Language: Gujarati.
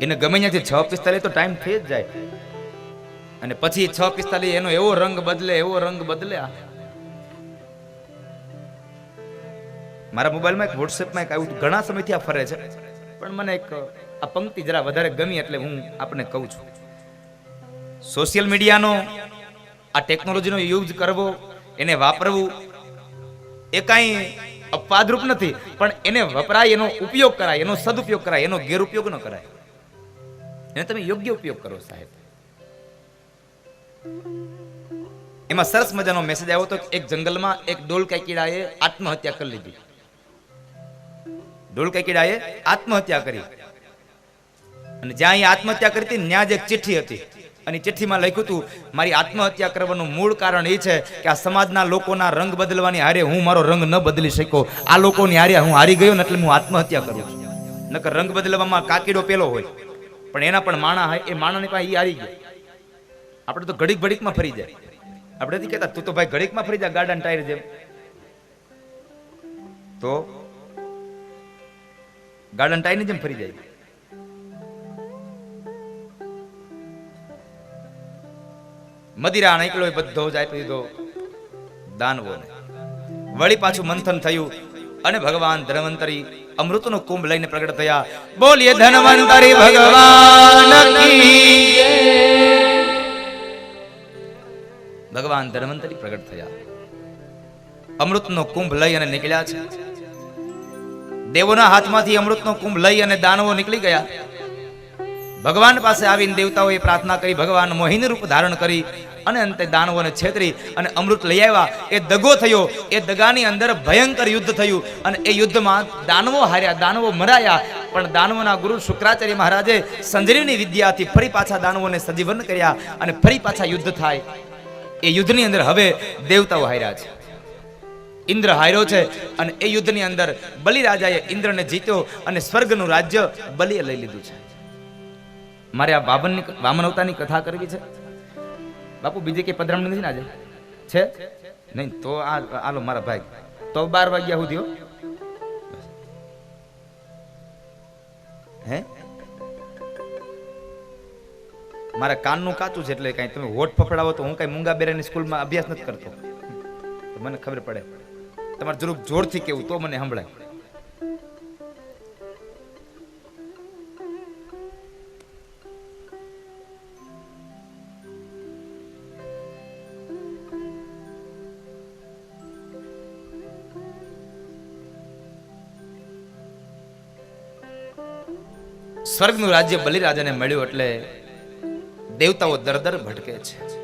એને ગમે ત્યાંથી છ પિસ્તાલીસ તો ટાઈમ થઈ જ જાય. અને પછી છ પિસ્તાલીસ એનો એવો રંગ બદલે, એવો રંગ બદલે મારા મોબાઈલમાં એક વોટ્સએપમાં એક આવ્યું ઘણા સમયથી આ ફરે છે. પણ મને એક, આ પંક્તિ જરા વધારે ગમી એટલે હું આપને કહું છું. સોશિયલ મીડિયાનો આ ટેકનોલોજીનો યુઝ કરવો, એને વાપરવું એ કાંઈ અપવાદરૂપ નથી. પણ એને વપરાય, એનો ઉપયોગ કરાય, એનો સદુપયોગ કરાય, એનો ગેરઉપયોગ ન કરાય. એને તમે યોગ્ય ઉપયોગ કરો સાહેબ. એમાં સરસ મજાનો મેસેજ આવ્યો હતો એક જંગલમાં એક ડોલકા કીડાએ આત્મહત્યા કરી લીધી. ડોલકા કીડાએ આત્મહત્યા કરી. અને જ્યાં એ આત્મહત્યા કરી હતી, ત્યાં જ એક ચિઠ્ઠી હતી. અને ચિઠ્ઠીમાં લખ્યું હતું, મારી આત્મહત્યા કરવાનું મૂળ કારણ એ છે કે આ સમાજના લોકોના રંગ બદલવાની હારે હું મારો રંગ ન બદલી શક્યો. આ લોકોની હારે હું હારી ગયો ને એટલે હું આત્મહત્યા કરું છું. નકર રંગ બદલવામાં કાકીડો પેલો હોય. પણ એના પણ માણા હોય એ માણાની પાસે એ હારી ગયો. આપણે તો ઘડીક ઘડીકમાં ફરી જાય. આપણે નથી કહેતા, તું તો ભાઈ ઘડીકમાં ફરી જાય ગાર્ડન ટાયર જેમ. તો ગાર્ડન ટાયરની જેમ ફરી જાય. મદિરા નીકળ્યો બધો જ આપી દીધો દાનવોને. વળી પાછું મંથન થયું અને ભગવાન ધન્વંતરી અમૃતનો કુંભ લઈને પ્રગટ થયા. બોલીએ, ધનવંતરી ભગવાન ભગવાન ધનવંતરી પ્રગટ થયા. અમૃતનો કુંભ લઈ અને નીકળ્યા છે. દેવોના હાથમાંથી અમૃતનો કુંભ લઈ અને દાનવો નીકળી ગયા. ભગવાન પાસે આવીને દેવતાઓએ પ્રાર્થના કરી, ભગવાન મોહિની રૂપ ધારણ કરી અને અંતે દાનવોને છેતરી અને અમૃત લઈ આવ્યા. એ દગો થયો. એ દગાની અંદર ભયંકર યુદ્ધ થયું અને એ યુદ્ધમાં દાનવો હાર્યા, દાનવો મરાયા. પણ દાનવોના ગુરુ શુક્રાચાર્ય મહારાજે સંજીવની વિદ્યાથી ફરી પાછા દાનવોને સજીવન કર્યા અને ફરી પાછા યુદ્ધ થાય. એ યુદ્ધની અંદર હવે દેવતાઓ હાર્યા છે. ઇન્દ્ર હાર્યો છે અને એ યુદ્ધની અંદર બલિરાજાએ ઇન્દ્રને જીત્યો અને સ્વર્ગનું રાજ્ય બલિએ લઈ લીધું છે. મારે આ વામનની વામન અવતારની કથા કરવી છે. બાપુ, બીજી કઈ પધરામણી નથી ને આજે? છે? નહીં, તો આ, આલો મારા ભાઈ. તો બાર વાગ્યા સુધી હે. મારા કાનનું કાચું છે એટલે કાંઈ તમે હોઠ ફફડાવો તો હું કાંઈ મૂંગા બેરાની સ્કૂલમાં અભ્યાસ નથી કરતો. મને ખબર પડે. તમારે જરૂર જોરથી કેવું તો મને સંભળાય. સ્વર્ગનું રાજ્ય બલિરાજાને મળ્યું એટલે દેવતાઓ દર દર ભટકે છે.